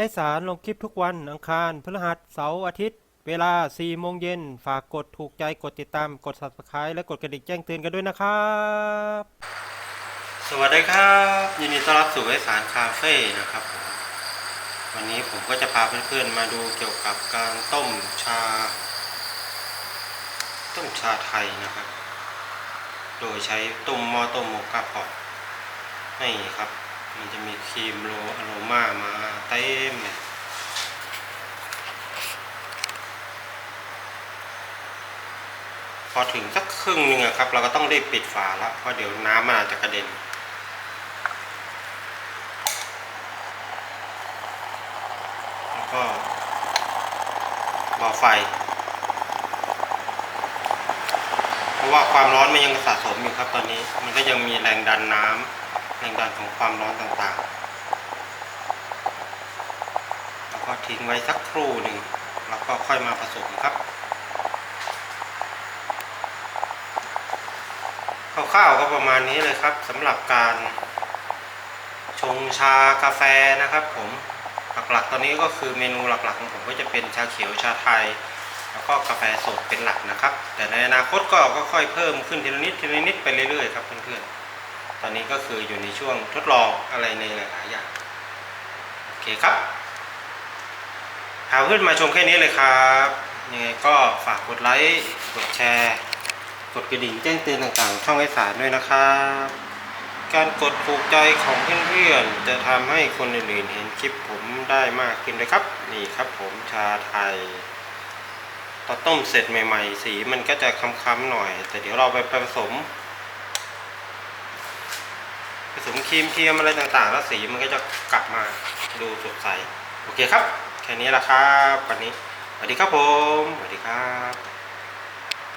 ไอสารลงคลิปทุกวันอังคารพฤหัสเสาร์อาทิตย์ เวลา 4 โมงเย็น ฝากกดถูกใจกดติดตามกด subscribe และกดกระดิ่งแจ้งเตือนกันด้วยนะครับ สวัสดีครับ ยินดีต้อนรับสู่ไอสารคาเฟ่นะครับผมวันนี้ผมก็จะพาเพื่อนๆมาดูเกี่ยวกับการต้มชา ต้มชาไทยนะครับ โดยใช้ต้มหม้อต้มโมกาพอตนี่ครับ มันจะมีครีมโลอโรมามาเต็มเลยพอถึงสักครึ่งหนึ่งอะครับ เราก็ต้องรีบปิดฝาแล้วเพราะเดี๋ยวน้ำมันอาจจะกระเด็นแล้วก็บ่อไฟ เพราะว่าความร้อนมันยังสะสมอยู่ครับตอนนี้ มันก็ยังมีแรงดันน้ำ แรงดันของความร้อนต่างๆ แล้วก็ทิ้งไว้สักครู่หนึ่ง แล้วก็ค่อยมาผสมครับคร่าวๆก็ประมาณนี้เลยครับสำหรับการชงชากาแฟนะครับ ผมหลักๆ ตอนนี้ก็คือเมนูหลักๆของผมก็จะเป็นชาเขียวชาไทย แล้วก็กาแฟสดเป็นหลักนะครับ แต่ในอนาคตก็ค่อยๆเพิ่มขึ้นทีละนิดทีละนิดไปเรื่อยๆครับเพื่อนๆ ตอนนี้ก็คืออยู่ในช่วงทดลองอะไรในหลายๆอย่าง โอเคครับพาเพื่อนมาชมแค่นี้เลยครับยังไงก็ฝากกดไลค์กดแชร์ กดกระดิ่งแจ้งเตือนต่างๆ ช่องไอสารด้วยนะครับการกดถูกใจของเพื่อนๆจะทำให้คนอื่นๆเห็นคลิปผมได้มากขึ้นเลยครับ นี่ครับผมชาไทยตอนต้มเสร็จใหม่ ๆ สีมันก็จะค้ำๆหน่อย แต่เดี๋ยวเราไปผสม สมครีมเทียมอะไรต่างๆ แล้วสีมันก็จะกลับมาดูสดใส โอเคครับ แค่นี้แหละครับ วันนี้ สวัสดีครับผม สวัสดีครับ